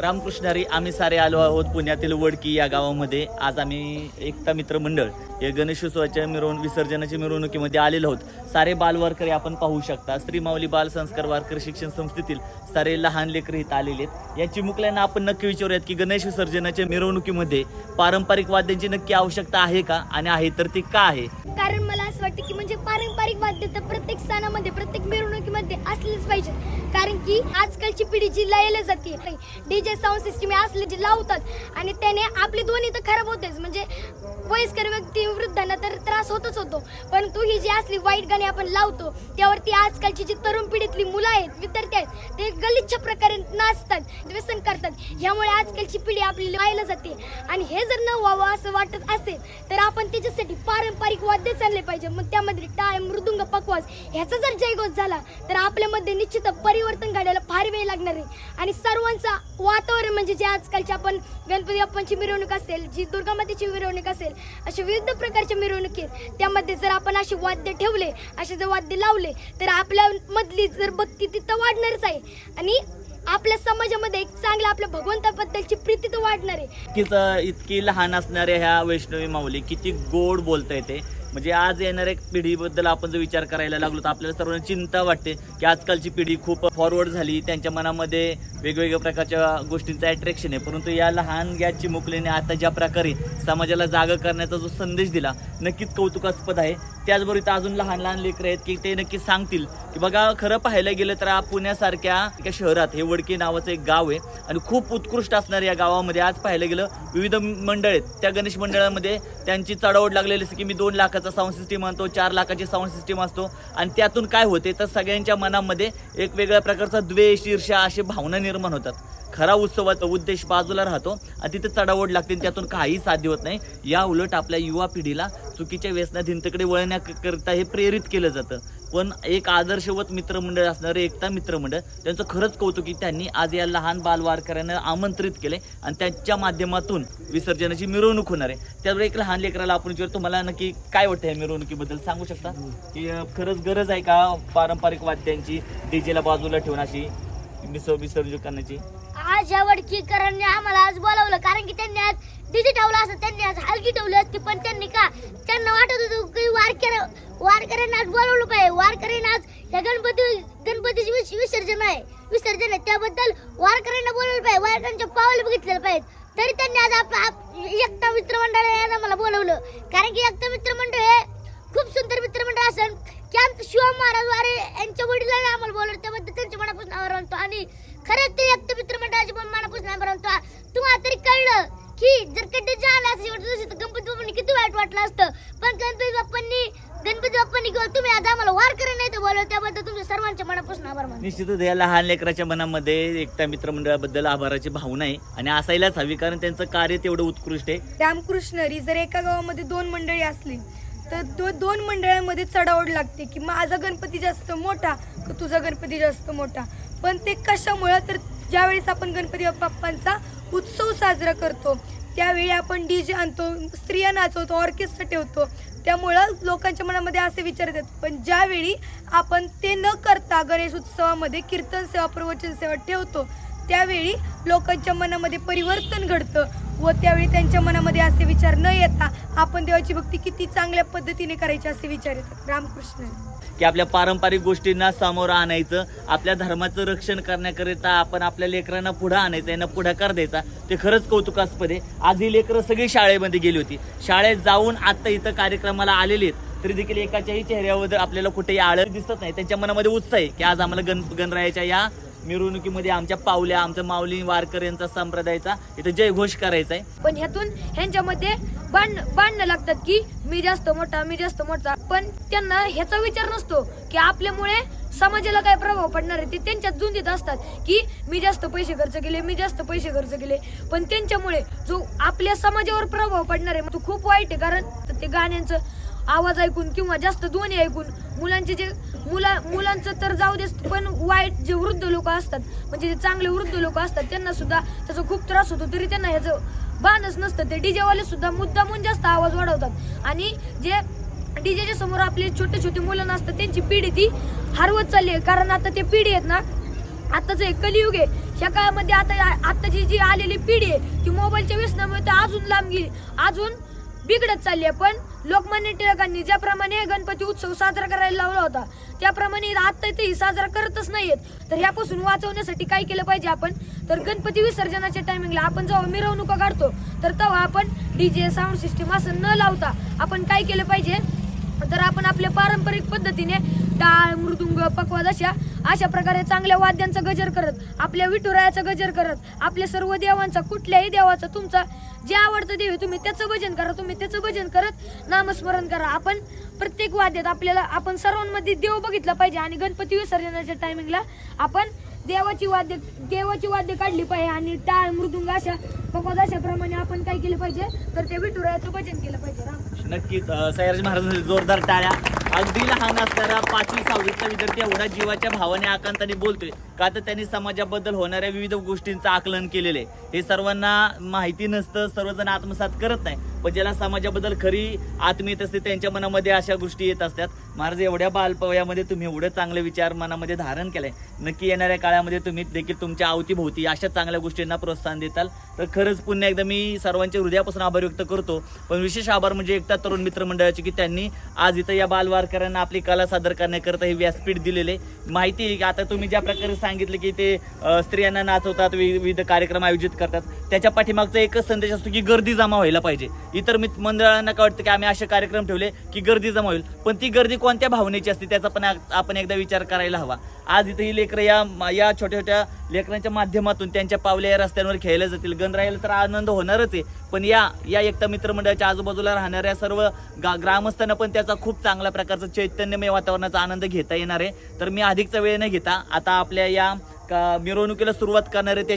रामकृष्ण हरी आम्ही सारे आलो आहोत पुण्यातील वडकी या गावामध्ये. आज आम्ही एकता मित्र मंडळ हे गणेशोत्सवाच्या मिरवणूक विसर्जनाच्या मिरवणुकीमध्ये आलेलो आहोत. सारे बालवारकरी आपण पाहू शकता. श्री माऊली बाल संस्कार वारकरी शिक्षण संस्थेतील सारे लहान लेकर इथं आलेले आहेत. या चिमुकल्यांना आपण नक्की विचारूयात की गणेश विसर्जनाच्या मिरवणुकीमध्ये पारंपरिक वाद्यांची नक्की आवश्यकता आहे का? आणि आहे तर ती का आहे? कारण मला असं वाटतं की म्हणजे पारंपरिक वाद्य तर प्रत्येक सणामध्ये प्रत्येक मिरवणुकीमध्ये असलेच पाहिजे. कारण की आजकालची पिढी जी लयला जाते डीजे साऊंड सिस्टीम असले जे लावतात आणि त्याने आपली ध्वनी तर खराब होतेच. म्हणजे वयस्कर व्यक्ती वृद्धांना तर त्रास होतच होतो. परंतु ही जी असली वाईट गाणी आपण लावतो त्यावरती आजकालची जी तरुण पिढीतली मुलं आहेत विद्यार्थी आहेत ते गलिच्छ प्रकारे नाचतात व्यसन करतात. ह्यामुळे आजकालची पिढी आपली लायला जाते. आणि हे जर न व्हावं असं वाटत असेल तर आपण त्याच्यासाठी पारंपरिक वाद्य चालले पाहिजे. मग त्यामध्ये टाळ मृदुंग पकवास ह्याचा जर जयघोष झाला तर आपल्यामध्ये निश्चित परिवर्तन घडायला फार वेळ लागणार आहे. आणि सर्वांचा वातावरण म्हणजे जे आजकालची आपण गणपती बाप्पांची मिरवणूक असेल जी दुर्गा मातेची मिरवणूक असेल अशा विविध प्रकारच्या मिरवणुकी आहेत त्यामध्ये जर आपण असे वाद्य ठेवले असे जर वाद्य लावले तर आपल्यामधली जर भक्ती तिथं वाढणारच आहे. आणि आपल्या समाजामध्ये एक चांगलं आपल्या भगवंताबद्दलची प्रीती तर वाढणार आहे. इतकी लहान असणाऱ्या ह्या वैष्णवी माऊली किती गोड बोलता येते म्हणजे आज येणाऱ्या पिढीबद्दल आपण जर विचार करायला लागलो तर आपल्याला सर्वांना चिंता वाटते की आजकालची पिढी खूप फॉरवर्ड झाली. त्यांच्या मनामध्ये वेगवेगळ्या प्रकारच्या गोष्टींचं अट्रॅक्शन आहे. परंतु या लहान गॅसची चिमुकलीने आता ज्या प्रकारे समाजाला जागा करण्याचा जो संदेश दिला नक्कीच कौतुकास्पद आहे. त्याचबरोबर इथं अजून लहान लहान लेकरं आहेत की ते नक्की सांगतील की बघा खरं पाहायला गेलं तर पुण्यासारख्या एका शहरात हे वडकी नावाचं एक गाव आहे आणि खूप उत्कृष्ट असणाऱ्या या गावामध्ये आज पाहायला गेलं विविध मंडळ आहेत. त्या गणेश मंडळामध्ये त्यांची चढावड लागलेली असते की मी दोन लाखाचा साऊंड सिस्टीम आणतो चार लाखाची साऊंड सिस्टीम असतो. आणि त्यातून काय होते तर सगळ्यांच्या मनामध्ये एक वेगळ्या प्रकारचा द्वेष ईर्ष्या अशी भावना निर्माण होतात. खरा उत्सवाचा उद्देश बाजूला राहतो आणि तिथे चढावड लागते आणि त्यातून काही साध्य होत नाही. या उलट आपल्या युवा पिढीला चुकीच्या व्यसनाधीनतेकडे वळण्याकरिता हे प्रेरित केलं जातं. पण एक आदर्शवत मित्रमंडळ असणारे एकता मित्रमंडळ त्यांचं खरंच कौतुक की त्यांनी आज या लहान बालवारकऱ्यांना आमंत्रित केले आणि त्यांच्या माध्यमातून विसर्जनाची मिरवणूक होणार आहे. त्यामुळे एक लहान लेकराला आपण विचार तुम्हाला नक्की काय वाटतं या मिरवणुकीबद्दल? सांगू शकता? की खरंच गरज आहे का पारंपरिक वाद्यांची? डीजेला बाजूला ठेवण्याची अशी विसर्जन करण्याची? आज वडकीकरांनी आम्हाला आज बोलावलं कारण की त्यांनी आज डीजे ठेवलं असं त्यांनी आज हलकी ठेवली असती पण त्यांनी का त्यांना वाटत होतं की वारकर वारकऱ्यांना आज बोलवलं पाहिजे. वारकऱ्यांना आज या गणपती गणपतीचे विस- विसर्जन आहे. विसर्जन आहे. त्याबद्दल वारकऱ्यांना बोलवलं पाहिजे. वारकऱ्यांच्या पावलं बघितलेलं पाहिजे तरी त्यांनी आज आपलं एकता मित्रमंडळ आम्हाला बोलवलं. कारण की एकता मित्रमंडळ हे खूप सुंदर मित्रमंडळ असेल की आमचं शिवाय महाराज वारे यांच्या वडिलांनी आम्हाला बोलवलं. त्याबद्दल त्यांच्या मनापासून आभार मानतो. आणि खरंच ते एकता मित्रमंडळाचे पण मनापासून आभार मानतो तुम्हाला तरी कळलं की जर कधी झालं असं एवढं दिवशी तर गणपती बाप्पांनी किती वाईट वाटलं असतं. पण गणपती बाप्पांनी गणपती बाप्पांनी किंवा तुम्ही आज आम्हाला वार करे नाही तर बोलवलं त्याबद्दल तुमच्या सर्वांच्या मनापासून आभार मानतो. निश्चितच या लहान लेकराच्या मनामध्ये एकता मित्रमंडळाबद्दल आभाराची भावना आहे आणि असायलाच हवी कारण त्यांचं कार्य तेवढं उत्कृष्ट आहे. रामकृष्ण हरी जर एका गावामध्ये दोन मंडळी असली तर दो दोन मंडळांमध्ये चढावड लागते की माझा गणपती जास्त मोठा का तुझा गणपती जास्त मोठा. पण ते कशामुळं? तर ज्यावेळेस आपण गणपती बाप्पांचा उत्सव साजरा करतो त्यावेळी आपण डी जे आणतो स्त्रिया नाचवतो ऑर्केस्ट्रा ठेवतो. त्यामुळं लोकांच्या मनामध्ये असे विचार येतात. पण ज्यावेळी आपण ते न करता गणेश उत्सवामध्ये कीर्तन सेवा प्रवचन सेवा ठेवतो त्यावेळी लोकांच्या मनामध्ये परिवर्तन घडतं व त्यावेळी त्यांच्या मनामध्ये असे विचार न येता आपण देवाची भक्ती किती चांगल्या पद्धतीने करायची असे विचार येतात. रामकृष्ण. की आपल्या पारंपरिक गोष्टींना सामोरं आणायचं आपल्या धर्माचं रक्षण करण्याकरिता आपण आपल्या लेकरांना पुढं आणायचं यांना पुढाकार द्यायचा ते खरंच कौतुकास्पद आहे. आज ही लेकरं सगळी शाळेमध्ये गेली होती. शाळेत जाऊन आता इथं कार्यक्रमाला आलेली आहेत. तरी देखील एकाच्याही चेहऱ्यावर आपल्याला कुठेही आळं दिसत नाही. त्यांच्या मनामध्ये उत्साह आहे की आज आम्हाला गण गणरायाच्या या मिरवणुकीमध्ये आमच्या पावल्या आमच्या माऊली वारकर यांचा संप्रदायाचा इथं जयघोष करायचा आहे. पण ह्यातून ह्यांच्यामध्ये बांध बांधणं लागतात की मी जास्त मोठा मी जास्त मोठा. पण त्यांना ह्याचा विचार नसतो की आपल्यामुळे समाजाला काय प्रभाव पडणार आहे. ते त्यांच्यात जुंदीत असतात की मी जास्त पैसे खर्च केले मी जास्त पैसे खर्च केले. पण त्यांच्यामुळे जो आपल्या समाजावर प्रभाव पडणार आहे तो खूप वाईट आहे. कारण ते गाण्यांचं आवाज ऐकून किंवा जास्त ध्वनी ऐकून मुलांचे जे मुला मुलांचं तर जाऊ देस पण वाईट जे वृद्ध लोक असतात म्हणजे जे चांगले वृद्ध लोक असतात त्यांना सुद्धा त्याचा खूप त्रास होतो तरी त्यांना ह्याचं भानच नसतं. ते डी वाले सुद्धा मुद्दामून जास्त आवाज वाढवतात. आणि जे डीजेच्या समोर आपले छोटे छोटे मुलं नसतात त्यांची पिढी ती हरवत चालली आहे. कारण आता ते पिढी आहेत ना आताचं एक कलियुग आहे. ह्या काळामध्ये आता आत्ताची जी आलेली पिढी आहे ती मोबाईलच्या व्यसनामुळे तर अजून लांब गेली. अजून बिघडत चालली आहे. पण लोकमान्य टिळकांनी ज्याप्रमाणे गणपती उत्सव साजरा करायला लावला होता त्याप्रमाणे आता तेही साजरा करतच नाहीयेत. तर ह्यापासून वाचवण्यासाठी काय केलं पाहिजे आपण? तर गणपती विसर्जनाच्या टायमिंगला आपण जेव्हा मिरवणुका काढतो तर तेव्हा आपण डीजे साऊंड सिस्टीम असं न लावता आपण काय केलं पाहिजे? तर आपण आपल्या पारंपरिक पद्धतीने टाळ मृदुंग पकवाद अशा अशा प्रकारे चांगल्या वाद्यांचा गजर करत आपल्या विठुरायाचा गजर करत आपल्या सर्व देवांचा कुठल्याही देवाचा तुमचा जे आवडतं देवी तुम्ही त्याचं भजन करा तुम्ही त्याचं भजन करत नामस्मरण करा. आपण प्रत्येक वाद्यात आपल्याला आपण सर्वांमध्ये देव बघितला पाहिजे आणि गणपती विसर्जनाच्या टायमिंगला आपण देवाची वाद्य देवाची वाद्य काढली पाहिजे आणि टाळ मृदुंग अशा पकवाद अशाप्रमाणे आपण काय केलं पाहिजे? तर त्या विठुरायाचं भजन केलं पाहिजे. राम. नक्कीच सयाजी महाराजांसाठी जोरदार टाळ्या. अगदी लहान असणारा पाचवी सहावीचा विद्यार्थी एवढा जीवाच्या भावाने आकांताने बोलतोय. का तर त्यांनी समाजाबद्दल होणाऱ्या विविध गोष्टींचं आकलन केलेलं आहे. हे सर्वांना माहिती नसतं सर्वजण आत्मसात करत नाही. पण ज्याला समाजाबद्दल खरी आत्मीयत असते त्यांच्या मनामध्ये अशा गोष्टी येत असतात. महाराज एवढ्या बालपवयामध्ये तुम्ही एवढे चांगले विचार मनामध्ये धारण केले. नक्की येणाऱ्या काळामध्ये तुम्ही देखील तुमच्या अवतीभोवती अशा चांगल्या गोष्टींना प्रोत्साहन देताल. तर खरंच पुन्हा एकदा मी सर्वांच्या हृदयापासून आभार व्यक्त करतो. पण विशेष आभार म्हणजे एकटा तरुण मित्र मंडळाचे की त्यांनी आज इथं या बालवारकऱ्यांना आपली कला सादर करण्याकरता हे व्यासपीठ दिलेले. माहिती आहे की आता तुम्ही ज्या प्रकारे सांगितलं की ते स्त्रियांना नाचवतात विविध कार्यक्रम आयोजित करतात. त्याच्या पाठीमागचा एकच संदेश असतो की गर्दी जमा व्हायला पाहिजे. इतर मित मंडळांना काय वाटतं की आम्ही असे कार्यक्रम ठेवले की गर्दी जमा होईल? पण ती गर्दी कोणत्या भावनेची असते त्याचा पण आपण एकदा विचार करायला हवा. आज इथं ही लेकरं या या छोट्या छोट्या लेकरांच्या माध्यमातून त्यांच्या पावल्या या रस्त्यांवर खेळल्या जातील. गणरायाला तर आनंद होणारच आहे. पण या या एकता मित्रमंडळाच्या आजूबाजूला राहणाऱ्या सर्व गा ग्रामस्थांना पण त्याचा खूप चांगल्या प्रकारचं चैतन्यमय वातावरणाचा आनंद घेता येणार आहे. तर मी अधिकचा वेळ न घेता आता आपल्या या का- मिरवणुकीला सुरुवात करणारे ते